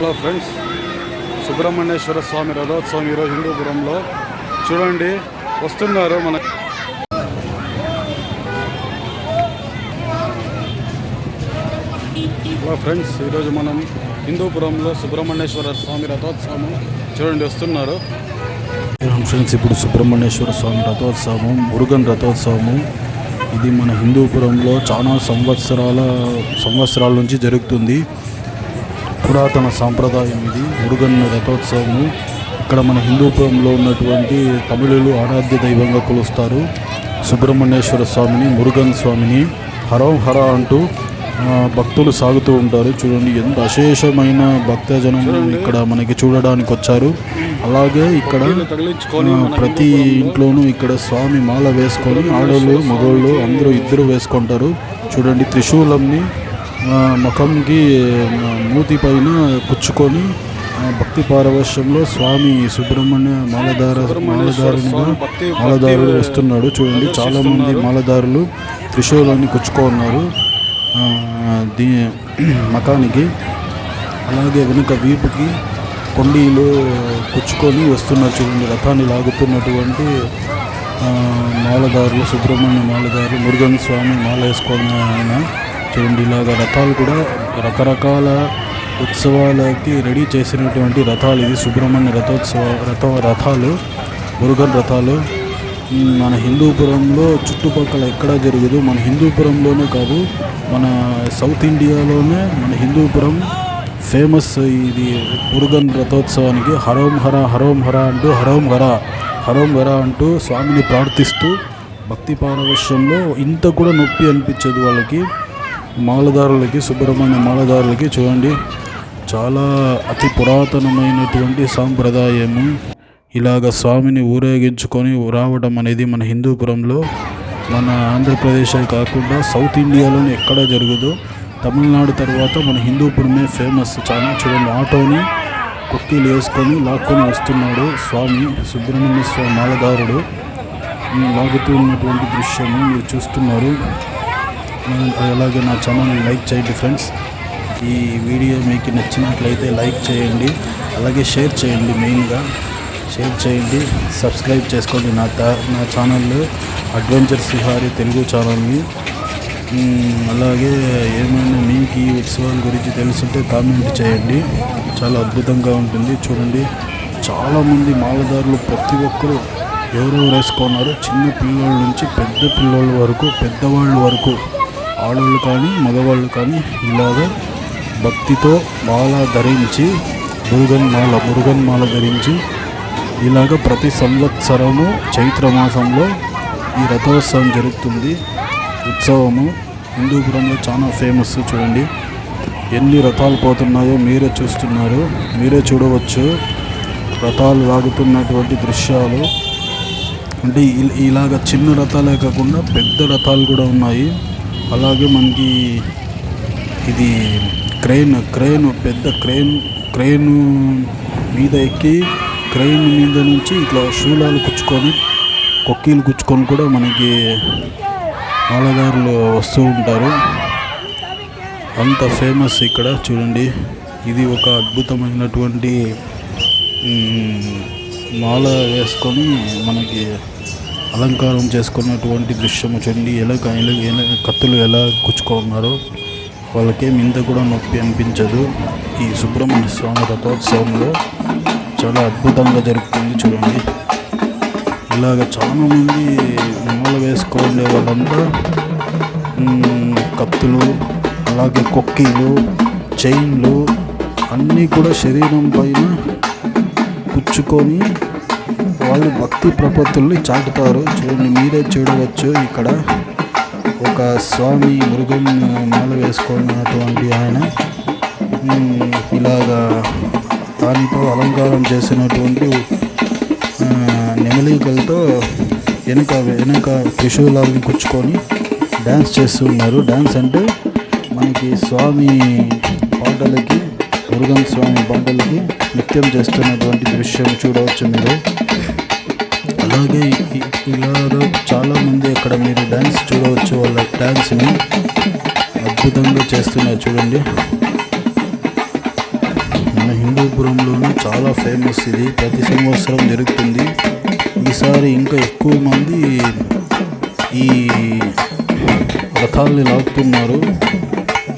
Hello friends Subrahmanyeswara స్వామి రథోత్సవం ఈరోజు హిందూపురంలో. చూడండి వస్తున్నారు మన హలో ఫ్రెండ్స్ ఈరోజు మనం హిందూపురంలో సుబ్రహ్మణ్యేశ్వర స్వామి రథోత్సవం చూడండి వస్తున్నారు. ఫ్రెండ్స్ ఇప్పుడు సుబ్రహ్మణ్యేశ్వర స్వామి రథోత్సవం మురుగన్ రథోత్సవము. ఇది మన హిందూపురంలో చాలా సంవత్సరాల సంవత్సరాల నుంచి జరుగుతుంది. పురాతన సాంప్రదాయం ఇది. మురుగన్ రథోత్సవము. ఇక్కడ మన హిందూపురంలో ఉన్నటువంటి తమిళులు ఆరాధ్య దైవంగా కొలుస్తారు. సుబ్రహ్మణ్యేశ్వర స్వామిని మురుగన్ స్వామిని హరం హర అంటూ భక్తులు సాగుతూ ఉంటారు. చూడండి ఎంత అశేషమైన భక్తజనం ఇక్కడ మనకి చూడడానికి వచ్చారు. అలాగే ఇక్కడ ప్రతి ఇంట్లోనూ ఇక్కడ స్వామి మాల వేసుకొని ఆడోళ్ళు మగోళ్ళు అందరూ ఇద్దరు వేసుకుంటారు. చూడండి త్రిశూలంని ముఖంకి మూతి పైన పుచ్చుకొని ఆ, భక్తి పారవశ్యంలో స్వామి సుబ్రహ్మణ్య మాలధార మాలధారునిగా మాలధారులు వస్తున్నాడు చూడండి చాలా మంది మాలధారులు త్రిశూలాన్ని కుచ్చుకున్నారు. ఆ, దీ మకానికి అలాగే వెనుక వీపుకి కొండీలు కుచ్చుకొని వస్తున్నారు. చూడండి రథాన్ని లాగుతున్నటువంటి ఆ, మాలదారులు సుబ్రహ్మణ్య మాలదారులు మురుగన్ స్వామి మాల వేసుకొని ఆయన చూడండి ఇలాగ రథాలు కూడా రకరకాల ఉత్సవాలకి రెడీ చేసినటువంటి రథాలు. ఇది సుబ్రహ్మణ్య రథోత్సవ రథ రథాలు మురుగన్ రథాలు. మన హిందూపురంలో చుట్టుపక్కల ఎక్కడా జరగదు. మన హిందూపురంలోనే కాదు మన సౌత్ ఇండియాలోనే మన హిందూపురం ఫేమస్ ఇది మురుగన్ రథోత్సవానికి. హరోం హర హరోం హర అంటూ హరోం హర హరోం హర అంటూ స్వామిని ప్రార్థిస్తూ భక్తి పారవశ్యంలో ఇంత కూడా నొప్పి అనిపించదు వాళ్ళకి. మాలదారులకి సుబ్రహ్మణ్య మాలదారులకి చూడండి. చాలా అతి పురాతనమైనటువంటి సాంప్రదాయము. ఇలాగ స్వామిని ఊరేగించుకొని రావడం అనేది మన హిందూపురంలో మన ఆంధ్రప్రదేశ్ కాకుండా సౌత్ ఇండియాలోనే ఎక్కడ జరగదు. తమిళనాడు తర్వాత మన హిందూపురమే ఫేమస్. చాలా చూడండి ఆటోని కుక్కీలు వేసుకొని లాక్కొని వస్తున్నాడు స్వామి సుబ్రహ్మణ్య స్వామి మాలదారుడు. లాగుతూ ఉన్నటువంటి దృశ్యము మీరు చూస్తున్నారు. అలాగే నా ఛానల్ లైక్ చేయండి ఫ్రెండ్స్. ఈ వీడియో మీకు నచ్చినట్లయితే లైక్ చేయండి అలాగే షేర్ చేయండి మెయిన్గా. షేర్ చేయండి సబ్స్క్రైబ్ చేసుకోండి నా నా ఛానల్ అడ్వెంచర్ సిహారి తెలుగు ఛానల్ని. అలాగే ఏమైనా మీకు ఈ ఉత్సవాల గురించి తెలుసుంటే కామెంట్ చేయండి. చాలా అద్భుతంగా ఉంటుంది చూడండి. చాలామంది మాలదారులు ప్రతి ఒక్కరూ ఎవరెవరు వేసుకున్నారు చిన్న పిల్లల నుంచి పెద్ద పిల్లల వరకు పెద్దవాళ్ళ వరకు. ఆడవాళ్ళు కానీ మగవాళ్ళు కానీ ఇలాగ భక్తితో మాల ధరించి మురుగన్ మాల మురుగన్ మాల ధరించి ఇలాగ ప్రతి సంవత్సరము చైత్ర మాసంలో ఈ రథోత్సవం జరుగుతుంది. ఉత్సవము హిందూపురంలో చాలా ఫేమస్ చూడండి. ఎన్ని రథాలు పోతున్నాయో మీరే చూస్తున్నారు. మీరే చూడవచ్చు. రథాలు లాగుతున్నటువంటి దృశ్యాలు. అంటే ఇ- ఇలాగ చిన్న రథాలే కాకుండా పెద్ద రథాలు కూడా ఉన్నాయి. అలాగే మనకి ఇది క్రెయిన్ క్రెయిన్ పెద్ద క్రెయిన్ క్రెయిన్ మీద ఎక్కి క్రెయిన్ మీద నుంచి ఇట్లా శూలాలు కుచ్చుకొని కొక్కీలు కుచ్చుకొని కూడా మనకి మాలదారులు వస్తూ ఉంటారు. అంత ఫేమస్ ఇక్కడ చూడండి. ఇది ఒక అద్భుతమైనటువంటి మాల వేసుకొని మనకి అలంకారం చేసుకున్నటువంటి దృశ్యము చూడండి. ఎలా ఎలా కత్తులు ఎలా కుచ్చుకున్నారో వాళ్ళకేం ఇంత కూడా నొప్పి అనిపించదు. ఈ సుబ్రహ్మణ్య స్వామి రథోత్సవంలో చాలా అద్భుతంగా జరుగుతుంది చూడండి. ఇలాగ చాలామంది మాల వేసుకోండే వాళ్ళంతా కత్తులు అలాగే కొక్కీలు చైన్లు అన్నీ కూడా శరీరం పైన పుచ్చుకొని వాళ్ళు భక్తి ప్రపత్తుల్ని చాటుతారు. చూడండి మీరే చూడవచ్చు. ఇక్కడ ఒక స్వామి మృగం మాల వేసుకున్నటువంటి ఆయన ఇలాగా దానితో అలంకారం చేసినటువంటి నెమలికలతో వెనుక వెనుక త్రిశూలాలని కుచ్చుకొని డ్యాన్స్ చేస్తున్నారు. డ్యాన్స్ అంటే మనకి స్వామి పాటలకి మురుగన్ స్వామి పాటలకి నృత్యం చేస్తున్నటువంటి దృశ్యం చూడవచ్చు మీరు. అలాగే ఇలా ఇలాగ చాలామంది అక్కడ మీరు డ్యాన్స్ చూడవచ్చు వాళ్ళ డ్యాన్స్ని అద్భుతంగా చేస్తున్నారు చూడండి. మన హిందూపురంలోనే చాలా ఫేమస్ ఇది. ప్రతి సంవత్సరం జరుగుతుంది. ఈసారి ఇంకా ఎక్కువ మంది ఈ రథాల్ని లాగుతున్నారు.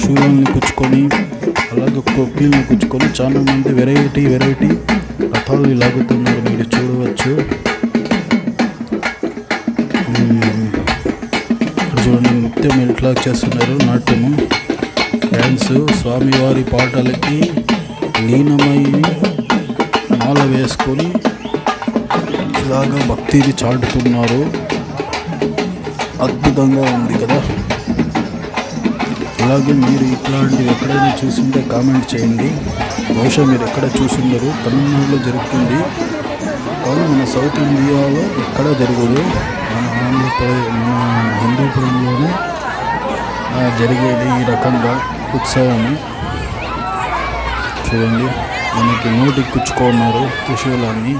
షూలని కుచ్చుకొని అలాగే కొక్కిల్ని కుచ్చుకొని చాలా మంది వెరైటీ వెరైటీ రథాలు లాగుతున్నారు. మీరు చూడవచ్చు. నృత్యం ఇట్లా చేస్తున్నారు? నాట్యము డ్యాన్స్ స్వామివారి పాటలకి లీనమై మాల వేసుకొని ఇలాగా భక్తిని చాటుతున్నారు. అద్భుతంగా ఉంది కదా? అలాగే మీరు ఇట్లాంటివి ఎక్కడైనా చూసింటే కామెంట్ చేయండి. బహుశా మీరు ఎక్కడ చూసిండరు? తమిళనాడులో జరుగుతుంది. కానీ మన సౌత్ ఇండియాలో ఎక్కడ జరగదు. మన హిందూపురంలోనే జరిగేది ఈ రకంగా ఉత్సవము. చూడండి మనకి నోటికి కుచ్చుకున్నారు త్రిశూలాన్ని.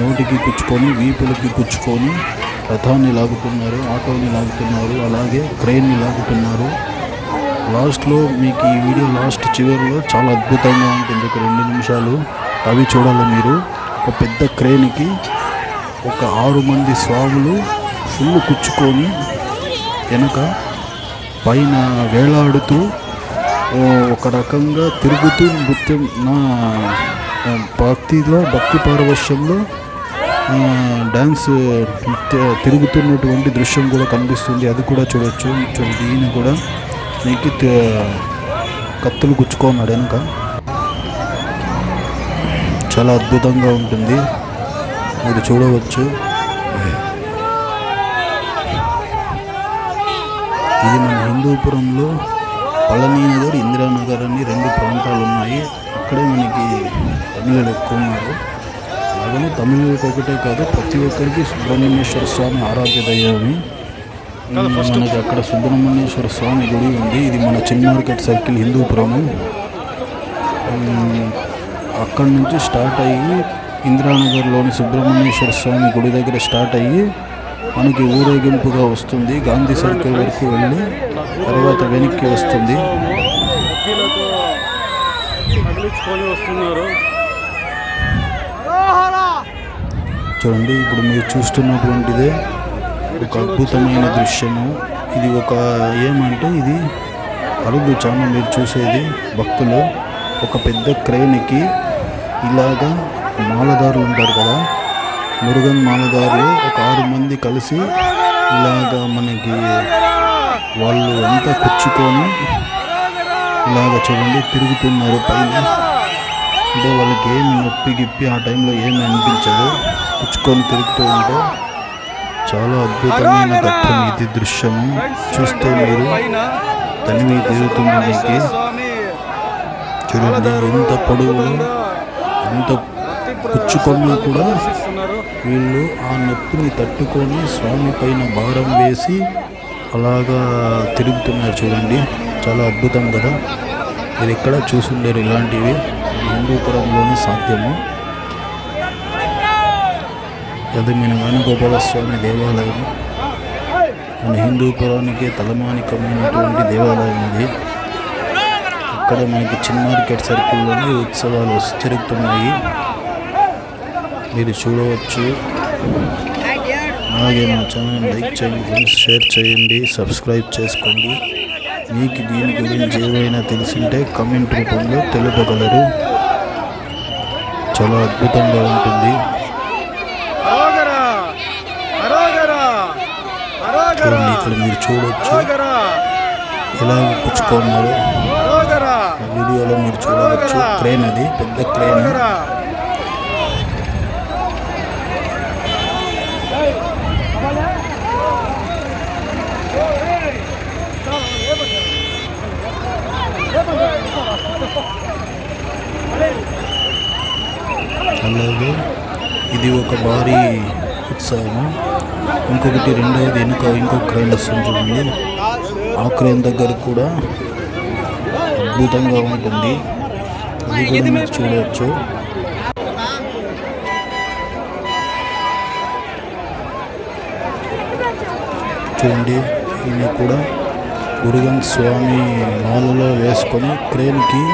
నోటికి కుచ్చుకొని వీపులకి కుచ్చుకొని రథాన్ని లాగుతున్నారు ఆటోని లాగుతున్నారు అలాగే క్రెయిన్ని లాగుతున్నారు. లాస్ట్లో మీకు ఈ వీడియో లాస్ట్ చివరిలో చాలా అద్భుతంగా ఉంటుంది ఒక రెండు నిమిషాలు. అవి చూడాలి మీరు. ఒక పెద్ద క్రెయిన్కి ఒక ఆరు మంది స్వాములు ఫుల్ కుచ్చుకొని వెనక పైన వేలాడుతూ ఒక రకంగా తిరుగుతూ నృత్యం నా భక్తిలో భక్తి పారవశ్యంలో డ్యాన్స్ నృత్య తిరుగుతున్నటువంటి దృశ్యం కూడా కనిపిస్తుంది. అది కూడా చూడొచ్చు. చూడండి ఈయన కూడా నీకు కత్తులు గుచ్చుకున్నాడు వెనక. చాలా అద్భుతంగా ఉంటుంది. మీరు చూడవచ్చు. ఇది మన హిందూపురంలో పళనీనగర్ ఇందిరానగర్ అని రెండు ప్రాంతాలు ఉన్నాయి అక్కడే మనకి తమిళులు ఎక్కువ ఉన్నారు అలాగని తమిళులకు ఒకటే కాదు ప్రతి ఒక్కరికి సుబ్రహ్మణ్యేశ్వర స్వామి ఆరాధ్య దైవమే. మనకి అక్కడ సుబ్రహ్మణ్యేశ్వర స్వామి గుడి ఉంది. ఇది మన చిన్న మార్కెట్ సర్కిల్ హిందూపురము. ఉమ్, అక్కడి నుంచి స్టార్ట్ అయ్యి ఇందిరానగర్లోని సుబ్రహ్మణ్యేశ్వర స్వామి గుడి దగ్గర స్టార్ట్ అయ్యి మనకి ఊరేగింపుగా వస్తుంది. గాంధీ సర్కిల్ వరకు వెళ్ళి తర్వాత వెనక్కి వస్తుంది. చూడండి ఇప్పుడు మీరు చూస్తున్నటువంటిదే ఒక అద్భుతమైన దృశ్యము. ఇది ఒక ఏమంటే ఇది అరుగు చాలా మీరు చూసేది భక్తులు. ఒక పెద్ద క్రేన్కి ఇలాగా మాలదారులు ఉంటారు కదా మురుగన్ మామగారు ఒక ఆరు మంది కలిసి ఇలాగా మనకి వాళ్ళు అంతా కుచ్చుకొని ఇలాగ చూడండి తిరుగుతున్నారు పైన. అంటే వాళ్ళకి ఏమి నొప్పి గిప్పి ఆ టైంలో ఏమి అనిపించదు. పుచ్చుకొని తిరుగుతూ ఉంటే చాలా అద్భుతమైన ఘట్టం ఇది దృశ్యము చూస్తే మీరు తనివి తిరుగుతుంది మీకు. చూడండి ఎంత పొడవు ఎంత పుచ్చుకొన్నా కూడా వీళ్ళు ఆ నొప్పిని తట్టుకొని స్వామి పైన భారం వేసి అలాగా తిరుగుతున్నారు చూడండి. చాలా అద్భుతం కదా? మీరు ఎక్కడ చూసుండరు ఇలాంటివి. హిందూపురంలోనే సాధ్యము. అది మన వేణుగోపాలస్వామి దేవాలయం. మన హిందూపురానికి తలమానికమైనటువంటి దేవాలయం ఇది. ఇక్కడ మనకి చిన్న మార్కెట్ సర్కిల్లోనే ఉత్సవాలు జరుగుతున్నాయి మీరు చూడవచ్చు. అలాగే మా ఛానల్ లైక్ చేయండి షేర్ చేయండి సబ్స్క్రైబ్ చేసుకోండి. మీకు దీని గురించి ఏవైనా తెలిసింటే కమెంట్ రూపంలో తెలుపగలరు. చాలా అద్భుతంగా ఉంటుంది. ఇక్కడ మీరు చూడొచ్చు. అరోగరా. ఎలా పుచ్చుకున్నారు వీడియోలో మీరు చూడవచ్చు. క్రేన్ అది పెద్ద క్రేన్ అరోగరా అలాగే ఇది ఒక భారీ ఉత్సవము. ఇంకొకటి రెండవది వెనుక ఇంకొక క్రైన్ వస్తుంది చూడండి. ఆ క్రైన్ దగ్గర కూడా అద్భుతంగా ఉంటుంది. అది కూడా మీరు చూడవచ్చు. చూడండి ఈయన కూడా గురుగన్ స్వామి మాలలో వేసుకొని క్రేన్కి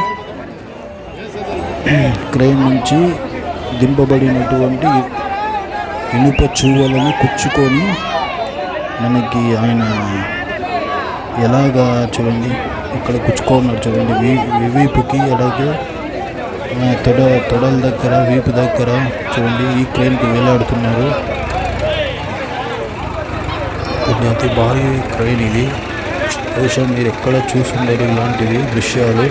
క్రెయిన్ నుంచి దింపబడినటువంటి ఇనుప చూవలను కుచ్చుకొని మనకి ఆయన ఎలాగా చూడండి ఇక్కడ కుచ్చుకోన్నాడు చూడండి వీపుకి అలాగే తొడ తొడల దగ్గర వీపు దగ్గర చూడండి ఈ క్రెయిన్కి వేలాడుతున్నారు. కొన్ని అతి భారీ క్రెయిన్ ఇది. బహుశా మీరు ఎక్కడ చూసుండరు ఇలాంటివి దృశ్యాలు.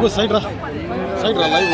लाइव साइड रहा साइड रहा लाइव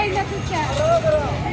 ainda tu quer.